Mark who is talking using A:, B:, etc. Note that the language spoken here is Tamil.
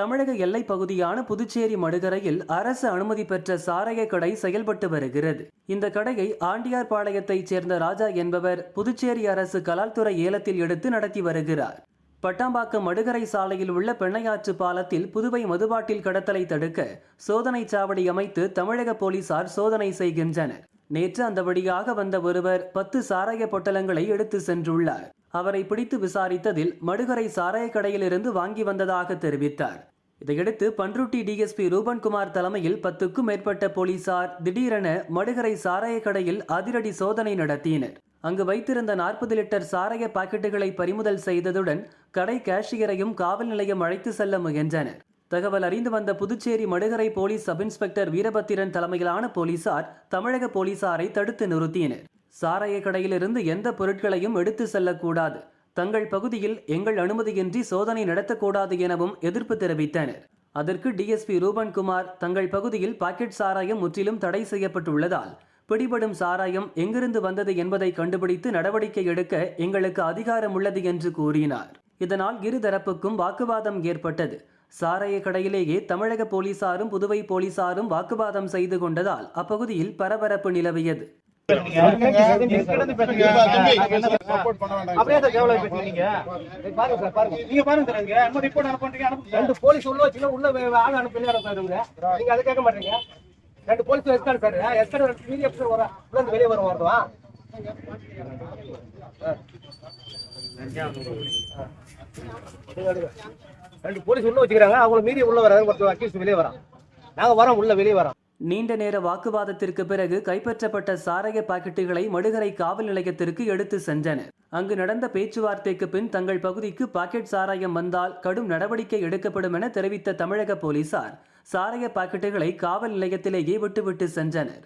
A: தமிழக எல்லைப் பகுதியான புதுச்சேரி மடுகரையில் அரசு அனுமதி பெற்ற சாராய கடை செயல்பட்டு வருகிறது. இந்த கடையை ஆண்டியார்பாளையத்தைச் சேர்ந்த ராஜா என்பவர் புதுச்சேரி அரசு கலால்துறை ஏலத்தில் எடுத்து நடத்தி வருகிறார். பட்டாம்பாக்கம் மடுகரை சாலையில் உள்ள பெண்ணையாற்று பாலத்தில் புதுவை மதுபாட்டில் கடத்தலை தடுக்க சோதனை சாவடி அமைத்து தமிழக போலீசார் சோதனை செய்கின்றனர். நேற்று அந்த வழியாக வந்த ஒருவர் பத்து சாராய பொட்டலங்களை எடுத்து சென்றுள்ளார். அவரை பிடித்து விசாரித்ததில் மடுகரை சாராய கடையிலிருந்து வாங்கி வந்ததாக தெரிவித்தார். இதையடுத்து பன்ருட்டி டிஎஸ்பி ரூபன்குமார் தலைமையில் பத்துக்கும் மேற்பட்ட போலீசார் திடீரென மடுகரை சாராய கடையில் அதிரடி சோதனை நடத்தினர். அங்கு வைத்திருந்த நாற்பது லிட்டர் சாராய பாக்கெட்டுகளை பறிமுதல் செய்ததுடன் கடை கேஷியரையும் காவல் நிலையம் அழைத்து செல்ல முயன்றனர். தகவல் அறிந்து வந்த Puducherry Madukarai police sub inspector Veerabhadran தலைமையிலான போலீசார் தமிழக போலீசாரை தடுத்து நிறுத்தினர். சாராய கடையிலிருந்து எந்த பொருட்களையும் எடுத்து செல்லக்கூடாது. தங்கள் பகுதியில் எங்கள் அனுமதியின்றி சோதனை நடத்தக்கூடாது எனவும் எதிர்ப்பு தெரிவித்தனர். அதற்கு டிஎஸ்பி ரூபன்குமார் தங்கள் பகுதியில் பாக்கெட் சாராயம் முற்றிலும் தடை செய்யப்பட்டுள்ளதால் பிடிபடும் சாராயம் எங்கிருந்து வந்தது என்பதை கண்டுபிடித்து நடவடிக்கை எடுக்க எங்களுக்கு அதிகாரம் உள்ளது என்று கூறினார். இதனால் இருதரப்புக்கும் வாக்குவாதம் ஏற்பட்டது. சாராய கடையிலேயே தமிழக போலீசாரும் புதுவை போலீசாரும் வாக்குவாதம் செய்து கொண்டதால் அப்பகுதியில் பரபரப்பு நிலவியது.
B: அப்படியே பாருங்க பாருங்க நீங்க பாருங்க ரெண்டு போலீஸ் உள்ள வச்சுங்க உள்ள வே- ஆள் அனுப்பி அனுப்புறீங்க நீங்க அதை கேட்க மாட்டீங்க ரெண்டு போலீஸ் எஸ்கார்டு சார் எஸ்கார்டு மீதி எப்படி வர உள்ள வெளியே வர வருவா ரெண்டு போலீஸ் உள்ள வச்சுக்கிறாங்க. அவங்கள மீறி உள்ள வர ஒருத்தர் அக்யூஸ் வெளியே வரான். நாங்க வரோம் உள்ள வெளியே வரோம்.
A: நீண்ட நேர வாக்குவாதத்திற்கு பிறகு கைப்பற்றப்பட்ட சாராய பாக்கெட்டுகளை மடுகரை காவல் நிலையத்திற்கு எடுத்து சென்றனர். அங்கு நடந்த பேச்சுவார்த்தைக்கு பின் தங்கள் பகுதிக்கு பாக்கெட் சாராயம் வந்தால் கடும் நடவடிக்கை எடுக்கப்படும் என தெரிவித்த தமிழக போலீசார் சாராய பாக்கெட்டுகளை காவல் நிலையத்திலேயே விட்டுவிட்டு சென்றனர்.